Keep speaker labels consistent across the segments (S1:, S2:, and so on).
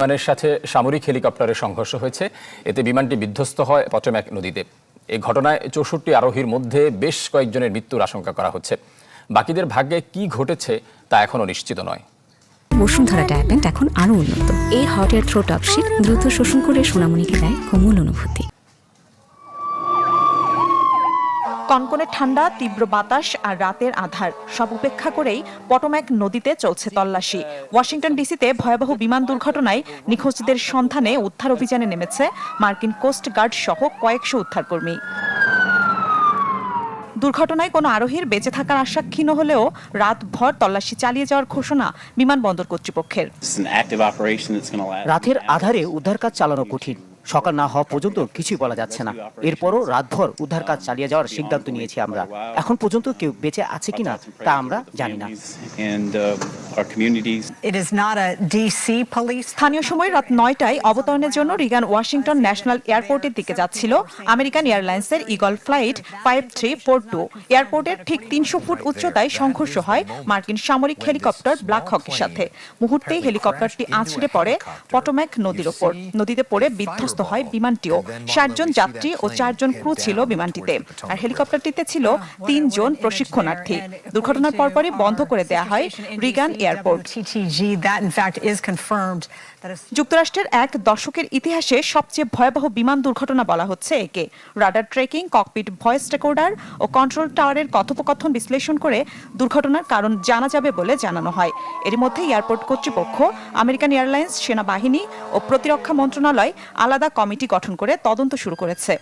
S1: বিমানের সাথে সামরিক হেলিকপ্টারের সংঘর্ষ হয়েছে। এতে বিমানটি বিধ্বস্ত হয় পটমেক নদীতে। এই ঘটনায় চৌষট্টি আরোহীর মধ্যে বেশ কয়েকজনের মৃত্যুর আশঙ্কা করা হচ্ছে। বাকিদের ভাগ্যে কি ঘটেছে তা এখনও নিশ্চিত নয়।
S2: বসুন্ধরা ট্যাবলেট এখন আরও উন্নত। এই হট এয়ার থ্রোট অপশিট দ্রুত শোষণ করে সোনামণিকে দেয় কোমল অনুভূতি।
S3: কনকনে ঠান্ডা তীব্র বাতাস আর রাতের আধার। সব উপেক্ষা করেই পটম্যাক নদীতে চলছে তল্লাশি। ওয়াশিংটন ডিসিতে ভয়াবহ বিমান দুর্ঘটনায় নিখোঁজদের সন্ধানে উদ্ধার অভিযানে নেমেছে মার্কিন কোস্ট গার্ড সহ কয়েকশো উদ্ধারকর্মী। দুর্ঘটনায় কোনো আরোহীর বেঁচে থাকার আশা ক্ষীণ হলেও রাতভর তল্লাশি চালিয়ে যাওয়ার ঘোষণা বিমানবন্দর কর্তৃপক্ষের.
S4: রাতের আধারে উদ্ধার কাজ চালানো কঠিন। সকাল না হওয়া পর্যন্ত কিছুই বলা যাচ্ছে না। এরপরও রাতভর উদ্ধার কাজ চালিয়ে যাওয়ার সিদ্ধান্ত নিয়েছি আমরা। এখন পর্যন্ত কেউ বেঁচে আছে কিনা তা আমরা জানি না।
S3: স্থানীয় সময় রাত নয়টায় অবতরণের জন্য রিগান ওয়াশিংটন ন্যাশনাল এয়ারপোর্টের দিকে যাচ্ছিল। আমেরিকান এয়ারলাইন্সের Eagle flight five three four two. এয়ারপোর্টের ঠিক তিনশো ফুট উচ্চতায় সংঘর্ষ হয় মার্কিন সামরিক হেলিকপ্টার ব্ল্যাক হকের সাথে। হেলিকপ্টারটি আছড়ে পড়ে পটোম্যাক নদীর ওপর। নদীতে পড়ে বিধ্বস্ত হয় বিমানটিও। ষাট জন যাত্রী ও চারজন ক্রু ছিল বিমানটিতে। আর হেলিকপ্টারটিতে ছিল তিনজন প্রশিক্ষণার্থী। দুর্ঘটনার পরপরই বন্ধ করে দেয়া হয় রিগান যুক্তরাষ্ট্রের এক দশকের ইতিহাসে সবচেয়ে ভয়াবহ বিমান দুর্ঘটনা বলা হচ্ছে একে। Radar tracking, cockpit, voice recorder ও কন্ট্রোল টাওয়ারের কথোপকথন বিশ্লেষণ করে দুর্ঘটনার কারণ জানা যাবে বলে জানানো হয়। এর মধ্যে এয়ারপোর্ট কর্তৃপক্ষ, আমেরিকান এয়ারলাইন্স, সেনাবাহিনী ও প্রতিরক্ষা মন্ত্রণালয় আলাদা কমিটি গঠন করে তদন্ত শুরু করেছে।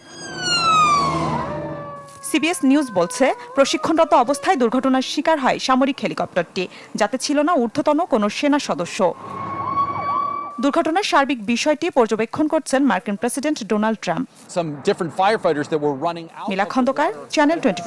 S3: সিবিএস নিউজ বলছে প্রশিক্ষণরত অবস্থায় দুর্ঘটনার শিকার হয় সামরিক হেলিকপ্টারটি যাতে ছিল না ঊর্ধ্বতন কোনো সেনা সদস্য। দুর্ঘটনার সার্বিক বিষয়টি পর্যবেক্ষণ করছেন মার্কিন president Donald Trump. Mila Khandakar channel twenty